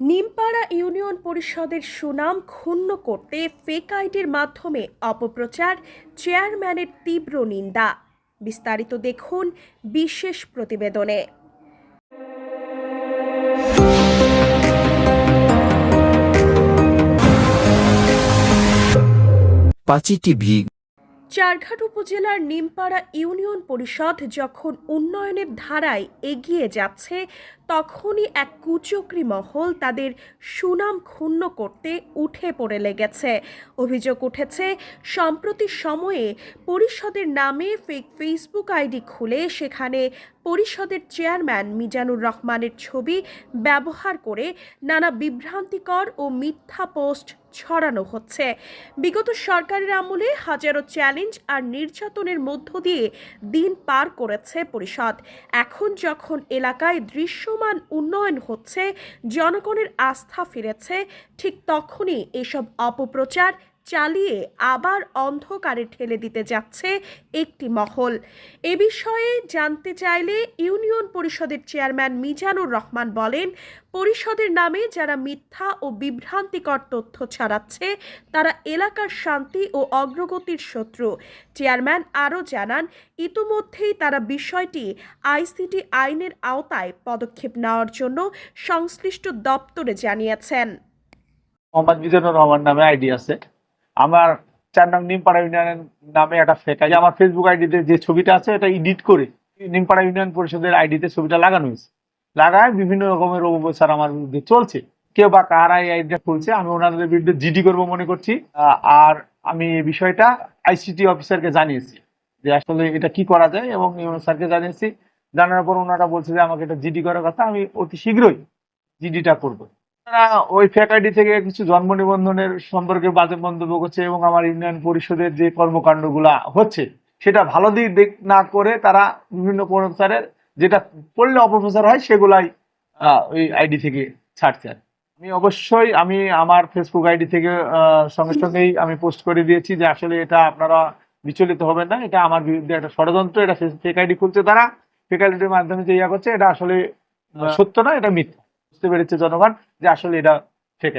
Nimpara union পরিষদের সুনাম ক্ষুণ্ণ করতে ফেক আইডির মাধ্যমে অপপ্রচার চেয়ারম্যানের তীব্র নিন্দা। বিস্তারিত দেখুন বিশেষ প্রতিবেদনে। পাঁচি টিভি চারঘাট উপজেলার নিমপাড়া ইউনিয়ন পরিষদ যখন উন্নয়নের ধারায় এগিয়ে যাচ্ছে, তখনই এক কুচক্রী মহল তাদের সুনাম ক্ষুণ্ণ করতে উঠে পড়ে লেগেছে। অভিযোগ উঠেছে, সম্প্রতি সময়ে পরিষদের নামে ফেক ফেসবুক আইডি খুলে সেখানে পরিষদের চেয়ারম্যান মিজানুর রহমানের ছবি ব্যবহার করে নানা বিভ্রান্তিকর ও মিথ্যা পোস্ট ছড়ানো হচ্ছে। বিগত সরকারের আমলে হাজারো চ্যালেঞ্জ আর নির্যাতনের মধ্য দিয়ে দিন পার করেছে পরিষদ। এখন যখন এলাকায় দৃশ্যমান উন্নয়ন হচ্ছে, জনগণের আস্থা ফিরেছে, ঠিক তখনই এসব অপপ্রচার চালিয়ে আবার অন্ধকারে ঠেলে দিতে যাচ্ছে একটি মহল। এ বিষয়ে জানতে চাইলে ইউনিয়ন পরিষদের চেয়ারম্যান মিজানুর রহমান বলেন, পরিষদের নামে যারা মিথ্যা ও বিভ্রান্তিকর তথ্য ছড়াচ্ছে, তারা এলাকার শান্তি ও অগ্রগতির শত্রু। চেয়ারম্যান আরও জানান, ইতোমধ্যেই তারা বিষয়টি আইসিটি আইনের আওতায় পদক্ষেপ নেওয়ার জন্য সংশ্লিষ্ট দপ্তরে জানিয়েছেন। মোহাম্মদ মিজানুর রহমান নামে আইডি আছে। আমার চার নং নিমপাড়া ইউনিয়নের নামে একটা ফেক আইডি আমার ফেসবুক আইডিতে যে ছবিটা আছে এটা এডিট করে নিমপাড়া ইউনিয়ন পরিষদের আইডিতে ছবিটা লাগানো হয়েছে। লাগায় বিভিন্ন রকমের অপপ্রচার আমার বিরুদ্ধে চলছে। কেউ বা কারা এই আইডিটা খুলছে, আমি ওনাদের বিরুদ্ধে জিডি করব মনে করছি। আর আমি এই বিষয়টা আইসিটি অফিসারকে জানিয়েছি যে আসলে এটা কি করা যায় এবং স্যারকে জানিয়েছি। জানার পর ওনারা বলছে যে আমাকে এটা জিডি করার কথা, আমি অতি শীঘ্রই জিডিটা করব। ওই ফেক আইডি থেকে কিছু জন্ম নিবন্ধনের সম্পর্কে বাজে মন্তব্য করছে এবং আমার ইউনিয়ন পরিষদের যে কর্মকাণ্ডগুলা হচ্ছে সেটা ভালো দিক দিক না করে তারা বিভিন্ন প্রচারের যেটা পড়লে অপপ্রচার হয় সেগুলাই ওই আইডি থেকে ছাড়ছে আমি অবশ্যই আমি আমার ফেসবুক আইডি থেকে আহ, সঙ্গে সঙ্গেই আমি পোস্ট করে দিয়েছি যে আসলে এটা আপনারা বিচলিত হবেন না এটা আমার বিরুদ্ধে একটা ষড়যন্ত্র এটা ফেক আইডি খুলছে তারা ফেক আইডির মাধ্যমে যে ইয়া করছে এটা আসলে সত্য না এটা মিথ্যা। বুঝতে পেরেছে জনগণ যে আসলে এটা ফেক